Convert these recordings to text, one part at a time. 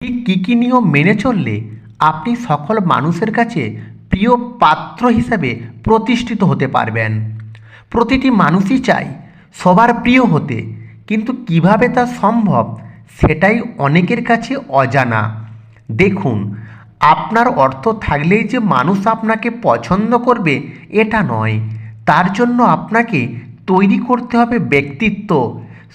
কী কী নিয়ম মেনে চললে আপনি সকল মানুষের কাছে প্রিয় পাত্র হিসাবে প্রতিষ্ঠিত হতে পারবেন? প্রতিটি মানুষই চায় সবার প্রিয় হতে, কিন্তু কীভাবে তা সম্ভব সেটাই অনেকের কাছে অজানা। দেখুন, আপনার অর্থ থাকলেই যে মানুষ আপনাকে পছন্দ করবে এটা নয়। তার জন্য আপনাকে তৈরি করতে হবে ব্যক্তিত্ব।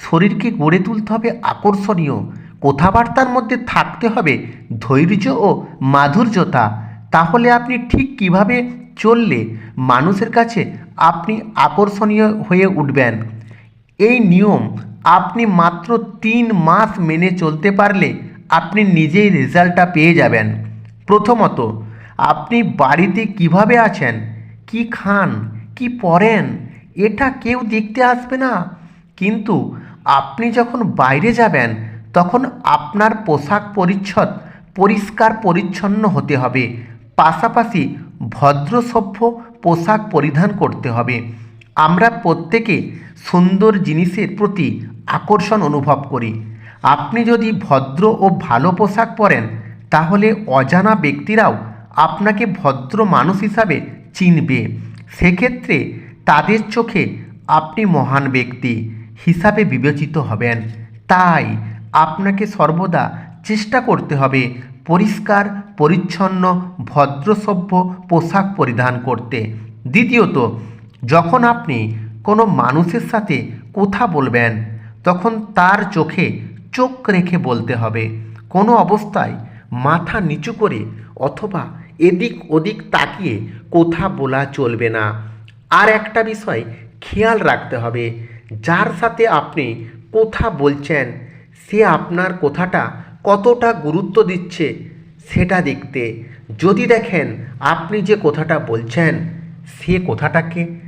শরীরকে গড়ে তুলতে হবে আকর্ষণীয়। কথাবার্তার মধ্যে থাকতে হবে ধৈর্য ও মাধুর্যতা। তাহলে আপনি ঠিক কীভাবে চললে মানুষের কাছে আপনি আকর্ষণীয় হয়ে উঠবেন? এই নিয়ম আপনি মাত্র তিন মাস মেনে চলতে পারলে আপনি নিজেই রেজাল্টটা পেয়ে যাবেন। প্রথমত, আপনি বাড়িতে কীভাবে আছেন? কি খান? কি পরেন? এটা কেউ দেখতে আসবে না। কিন্তু আপনি যখন বাইরে যাবেন তখন আপনার পোশাক পরিচ্ছদ পরিষ্কার পরিচ্ছন্ন হতে হবে। পাশাপাশি ভদ্র সভ্য পোশাক পরিধান করতে হবে। আমরা প্রত্যেকে সুন্দর জিনিসের প্রতি আকর্ষণ অনুভব করি। আপনি যদি ভদ্র ও ভালো পোশাক পরেন, তাহলে অজানা ব্যক্তিরাও আপনাকে ভদ্র মানুষ হিসাবে চিনবে। সেক্ষেত্রে তাদের চোখে আপনি মহান ব্যক্তি হিসাবে বিবেচিত হবেন। তাই আপনাকে সর্বদা চেষ্টা করতে হবে পরিষ্কার, পরিচ্ছন্ন, ভদ্রসভ্য পোশাক পরিধান করতে। দ্বিতীয়ত, যখন আপনি কোনো মানুষের সাথে কথা বলবেন, তখন তার চোখে চোখ রেখে বলতে হবে। কোনো অবস্থায় মাথা নিচু করে অথবা এদিক ওদিক তাকিয়ে কথা বলা চলবে না। আর একটা বিষয় খেয়াল রাখতে হবে, যার সাথে আপনি কথা বলছেন সে আপনার কথাটা কতটা গুরুত্ব দিচ্ছে সেটা দেখতে। যদি দেখেন আপনি যে কথাটা বলছেন, সে কথাটাকে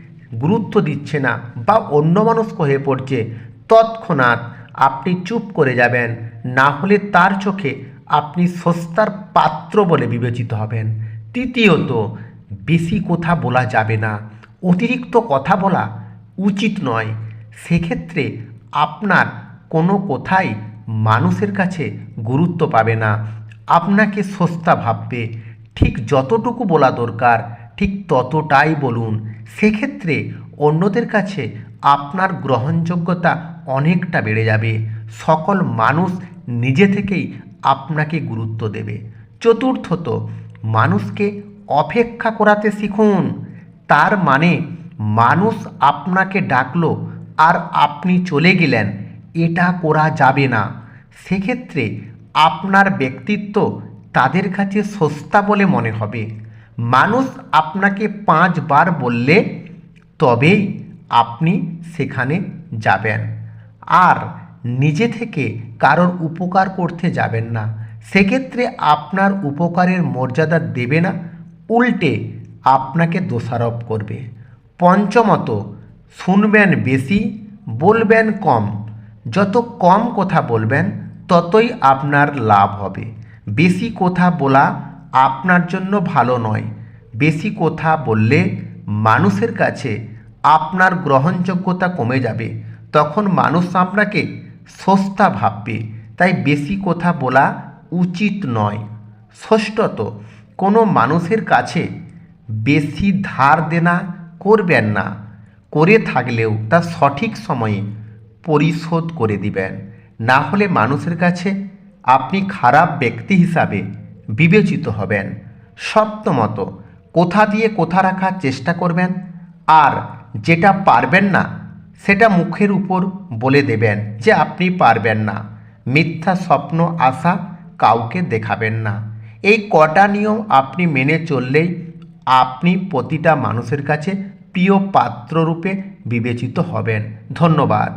গুরুত্ব দিচ্ছে না বা অন্যমনস্ক হয়ে পড়ছে, তৎক্ষণাৎ আপনি চুপ করে যাবেন। না হলে তার চোখে আপনি সস্তার পাত্র বলে বিবেচিত হবেন। তৃতীয়ত, বেশি কথা বলা যাবে না। অতিরিক্ত কথা বলা উচিত নয়। সেক্ষেত্রে আপনার কোনো কথাই মানুষের কাছে গুরুত্ব পাবে না। আপনাকে সস্তা ভাববে। ঠিক যতটুকু বলা দরকার, ঠিক ততটাই বলুন। সেক্ষেত্রে অন্যদের কাছে আপনার গ্রহণযোগ্যতা অনেকটা বেড়ে যাবে। সকল মানুষ নিজে থেকেই আপনাকে গুরুত্ব দেবে। চতুর্থত, মানুষকে অপেক্ষা করাতে শিখুন। তার মানে মানুষ আপনাকে ডাকলো আর আপনি চলে গেলেন। এটা করা যাবে না। সেক্ষেত্রে আপনার ব্যক্তিত্ব তাদের কাছে সস্তা বলে মনে হবে। মানুষ আপনাকে পাঁচবার বললে তবেই আপনি সেখানে যাবেন। আর নিজে থেকে কারোর উপকার করতে যাবেন না। সেক্ষেত্রে আপনার উপকারের মর্যাদা দেবে না, উল্টে আপনাকে দোষারোপ করবে। পঞ্চমত, শুনবেন বেশি, বলবেন কম। যত কম কথা বলবেন, ততই আপনার লাভ হবে। বেশি কথা বলা আপনার জন্য ভালো নয়। বেশি কথা বললে মানুষের কাছে আপনার গ্রহণযোগ্যতা কমে যাবে। তখন মানুষ আপনাকে সস্তা ভাববে। তাই বেশি কথা বলা উচিত নয়। ষষ্ঠত, কোনো মানুষের কাছে বেশি ধার দেনা করবেন না। করে থাকলেও তা সঠিক সময়ে পরিশোধ করে দিবেন। না হলে মানুষের কাছে আপনি খারাপ ব্যক্তি হিসাবে বিবেচিত হবেন। সপ্তমত কোথা দিয়ে কোথা রাখার চেষ্টা করবেন আর যেটা পারবেন না, সেটা মুখের উপর বলে দেবেন যে আপনি পারবেন না। মিথ্যা স্বপ্ন, আশা কাউকে দেখাবেন না। এই কটা নিয়ম আপনি মেনে চললেই আপনি প্রতিটা মানুষের কাছে প্রিয় পাত্ররূপে বিবেচিত হবেন। ধন্যবাদ।